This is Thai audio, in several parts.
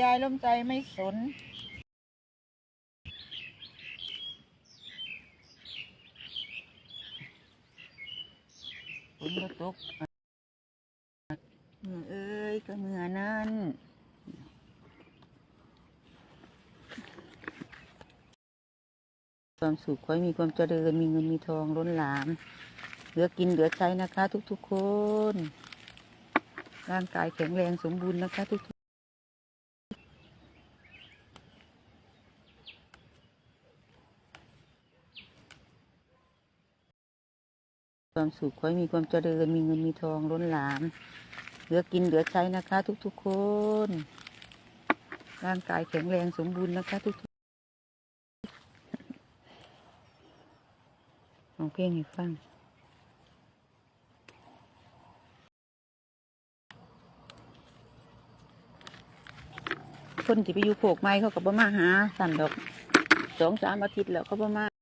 ยายล้มใจไม่สน ฝนก็ตกเมื่อเอ้ยก็เมื่อนั้นความสุขขอให้มีความเจริญ มีเงินมีทองล้นหลาม เหลือกินเหลือใช้นะคะ ทุกๆคน ร่างกายแข็งแรงสมบูรณ์นะคะทุก ความสุขขอให้มีความเจริญ มีเงินมีทองล้นหลาม เหลือกินเหลือใช้นะคะ ทุกๆคน ร่างกายแข็งแรงสมบูรณ์นะคะ ทุกๆลองเพลงให้ฟังคนที่ไปอยู่โขกไม้เขาก็บ่มาหาสั่นดอกสองสามอาทิตย์แล้วเขาบ่มา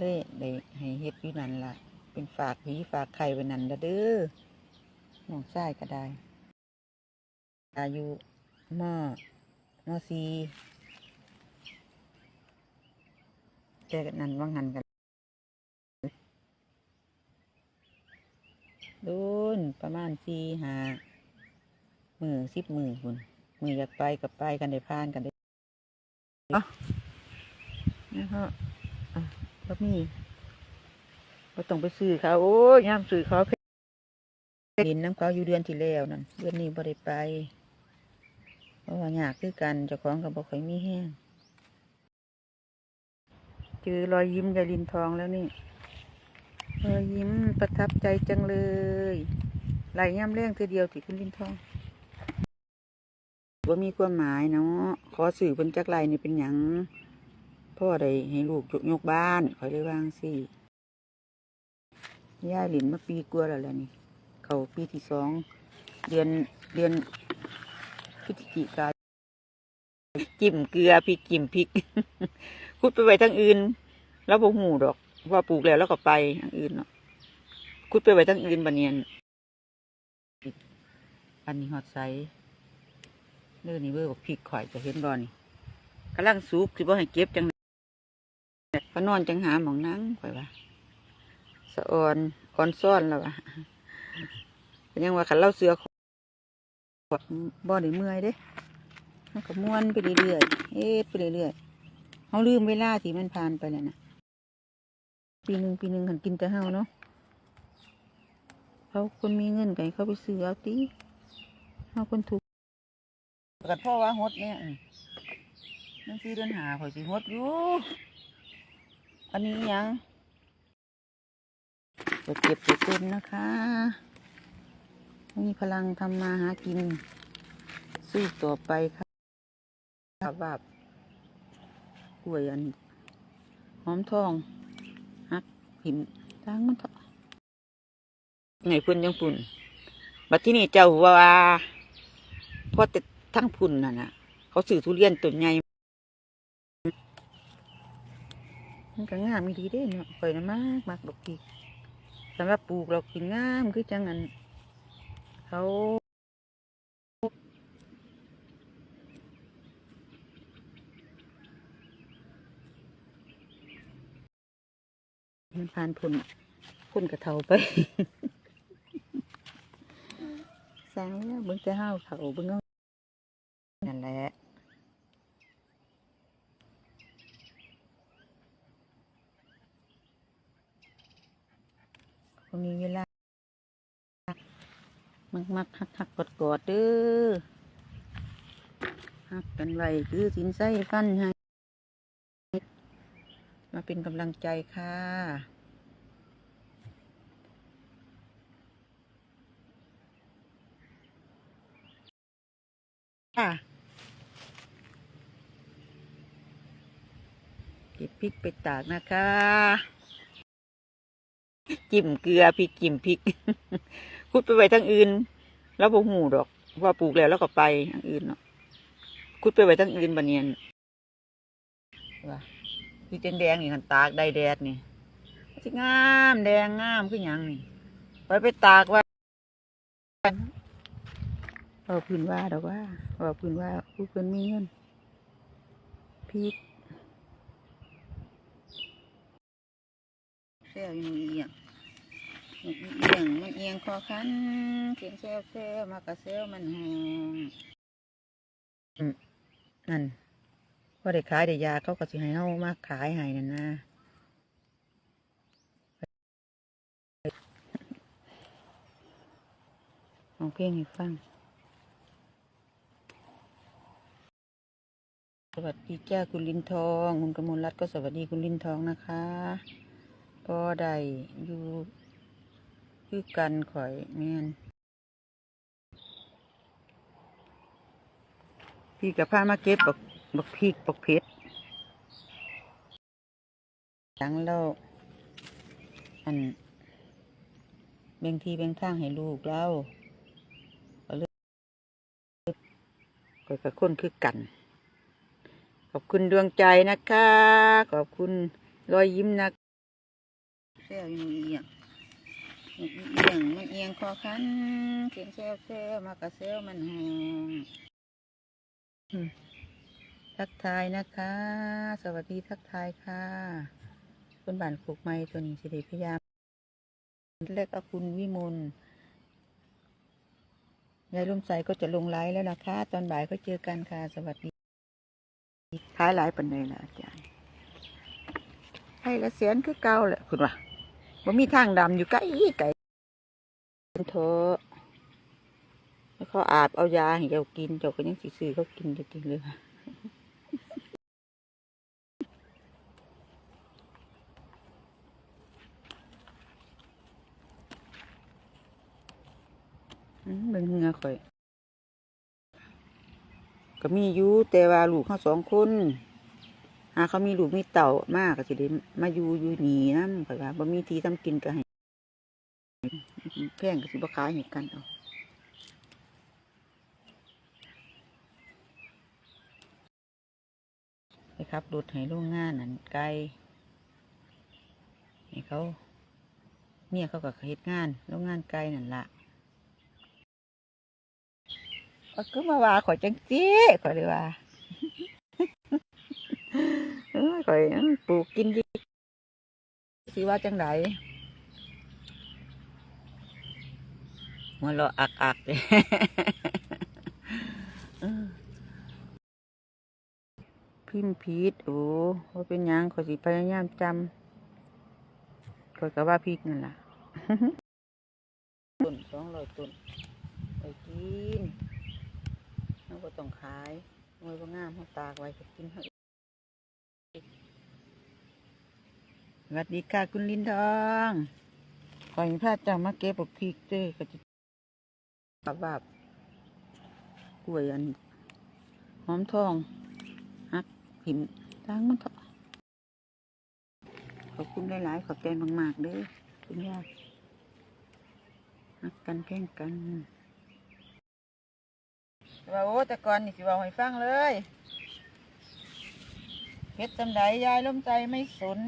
เลยได้ให้เฮ็ดอยู่นั่นล่ะ เป็นฝากผีฝากไข่ไว้นั่นละเด้อน้องชายก็ได้ อายุมมสีแต่กันนั่นว่างหันกันโดนประมาณสี่หามือสิบมือคุณมืออยากไปกับไปกันได้พานกันได้เอ๋อนะฮะ ก็มีก็ต้องไปซื้อเขาโอ้ยย่ามซื้อเขาเพดินน้ำเขาอยู่เดือนที่แล้วนั่นเดือนนี้บ่ได้ไป เพราะว่าอยากคือกันเจ้าของก็บ่ค่อยมีแห้งเจอรอยยิ้มยายลินทองแล้วนี่รอยยิ้มประทับใจจังเลยไหลย่ำแรงเธอเดียวที่คุณลินทองว่ามีความหมายเนาะขอสื่อเป็นจักไรนี่เป็นหยัง พ่อได้ให้ลูกยกยกบ้านคอยได้วางสิย่ายหลินมาปีกลัวแล้วแหละนี่ เขาปีที่สองเดือนเดือนพฤศจิกาจิ้มเกลือพริกจิ้มพริกคุดไปไว้ทั้งอื่น แล้วบ่หูดอกว่าปลูกแล้วแล้วก็ไปทั้งอื่นเนาะคุดไปไว้ทั้งอื่นบันเนียนอันนี้ฮอดไซเรื่องนี้เบอร์บอกพริกข่อยจะเห็นบ่นี่กำลังสุกคือบ่ให้เก็บจัง ก็นอนจังหาหมองนั่งข่อยว่าสะออนอ่อนซ่อนแล้วว่ะยังว่าขันเล่าเสือขอดบ่ได้เมื่อยเด้มันก็ม้วนไปเรื่อยๆเอ๊ะไปเรื่อยๆเขาลืมเวลาที่มันผ่านไปแล้วนะปีหนึ่งปีหนึ่งหันกินแต่เฮาเนาะเขาคนมีเงินไก่เขาไปซื้อเอาตีเฮาคนถูกกันพ่อว่าฮดเนี่ยนั่นคือเดินหาข่อยสิฮดอยู่ อันนี้ยังจะเก็บจะเต็มนะคะ มีพลังทำมาหากิน สู้ต่อไปค่ะแบบกล้วยอันหอมทองฮักหิมทางมันเถอะไงพุ่นยังพุ่นบัดที่นี่เจ้าว่าพอแต่ทั้งพุ่นน่ะนะเขาสื่อทุเรียนต้นใหญ่ มันก็งามีดีเด้เนาะข่อยนะมากมากดอกพีสำหรับปลูกเรากินงามคือจังอันเขามันผ่านพุ่นพุ่นกระเทาไปสร้างแล้วเบิ่งแต่ห้าวเถาเบิ่งเอานั่นแหละ พอมีเวลา มักมักหักหักกดกอดเด้อหักกันไว้คือสินไส้ฟันให้มาเป็นกำลังใจค่ะค่ะเก็บพริกไปตากนะคะ จิ้มเกลือพริกจิ้มพริกคุดไปไว้ทั้งอื่น แล้วบ่หูดอก ว่าปลูกแล้วแล้วก็ไปทั้งอื่นเนาะคุดไปไว้ทั้งอื่นบันเนียนว่าพี่แดงๆนี่คันตากได้แดดนี่สิงามแดงงามคือหยังนี่ไปไปตากไว้เอาพื้นว่าดอกว่าเอาพื้นว่าผู้เพิ่นมีเงินพริกเซลอยู่นี่เอียงนี่ เอียงมันเอียงคอคันเขียนเซลเซลมากระเซลมันแหงอืมนั่นพอได้ขายได้ยาเขาก็สิให้เฮามาขายให้นั่นนะลองเพลงให้ฟัง สวัสดีจ้าคุณลินทอง คุณกมลรัตน์ก็สวัสดีคุณลินทองนะคะ ก็ได้อยู่ คือกันข่อยแม่นพี่กับผ้ามาเก็บบักบักพริกบักเพชรหลังแล้วอันแบ่งที่แบ่งทางให้ลูกเราก็เลยข่อยกับคนคือกัน ขอบคุณดวงใจนะคะ ขอบคุณรอยยิ้มนะเซลอยู่นี่อียงนี่ เอียงมันเอียงคอคันเขียนเซลเซลมากระเซลมันแหงทักทายนะคะ สวัสดีทักทายค่ะคนบ้านปลูกไม้ตัวนี้สิริพยายามเล็กอาคุณวิมลยายร่มใสก็จะลงไลฟ์แล้วนะคะ ตอนบ่ายก็เจอกันค่ะ สวัสดีขายหลายปันเลยล่ะอาจารย์ให้ละเสียนคือเก่าแหละคุณว่า บ่มีทางดำอยู่ไกลไกลเถอะแล้วเขาอาบเอายาให้เจ้ากินเจ้าก็ยังสิซื้อเขากินจะกินเลยค่ะอืมเบิ่งเหงือข่อย ก็มีอยู่แต่ว่าลูกเขาสองคน หาเขามีลูกมีเต่ามากก็สิได้มาอยู่อยู่นี่นะข่อยว่าบ่มีที่ทำกินก็ให้แพงก็สิบ่ขายให้กันเอาไปครับรถให้โรงงานนั่นไกลให้เขาเนี่ยเขาก็เฮ็ดงานโรงงานไกลนั่นละก็มาว่าขอจังจี้ขอเลยว่า เอยปลูกกินดีสิว่าจังไดหัวเราอักอักเลยพิมพ์พีดโอ้ว่าเป็นยังขอยสิพยายามจำขอยก็ว่าพริกนั่นล่ะต้นสองร้อยต้นไปกินเราก็ต้องขายมวยก็งามเขาตากไว้ก็กินเขา สวัสดีค่ะคุณลินทองขอให้พระเจ้ามาเก็บบักพริกเด้ก็จะบับบับกล้วยอันหอมทองฮักหิมทางมันเถอะขอบคุณหลาย ๆ ขอบใจมาก ๆ เด้อคุณย่าฮักกันแข่งกันว่าโอ้แต่ก่อนนี่สิว่าให้ฟังเลยเฮ็ดจำไดยายล้มใจไม่สน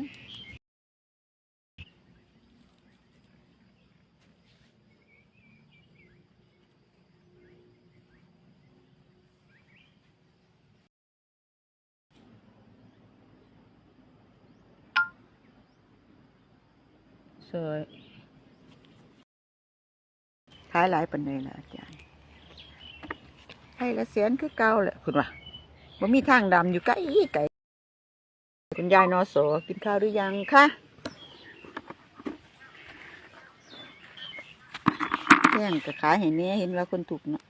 สวยขายหลายปันเลยละอาจารย์ให้ละเสียนคือเก่าแหละคุณว่าบ่มีทางดำอยู่ไกลไกลคุณยายนอโสกินข้าวหรือยังคะเที่ยงก็ขายเห็นนี้เห็นว่าคนถูกเนาะ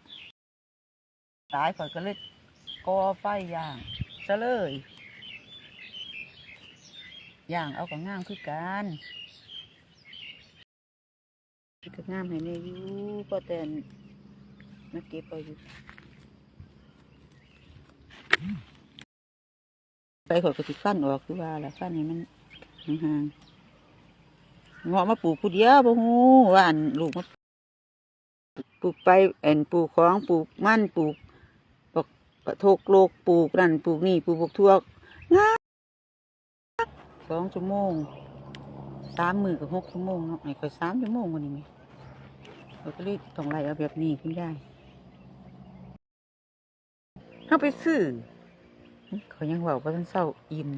ตายข่อยก็เลยกอไฟย่างซะเลย ย่างเอากับงามคือกัน ก็งามให้เนี่ยอยู่ก็แต่นมาเก็บเอาอยู่ไปขอยก็สิฟันออกคือว่าละฟันให้มันห่างๆเงาะมาปลูกผู้เดียวบ่ฮู้ว่าอันลูกมาปลูกไปเอ็นปลูกของปลูกมันปลูกปกปะทกโลกปลูกนั่นปลูกนี่ปลูกบกทั่วงาสองชั่วโมงสามมือกับหกชั่วโมงเนาะไอ้ข่อยสามชั่วโมงวันนี้ เราก็เลยต้องไล่เอาแบบนี้คุณยายเข้าไปซื้อเขายังบอกว่าท่านเศร้าอิ่ม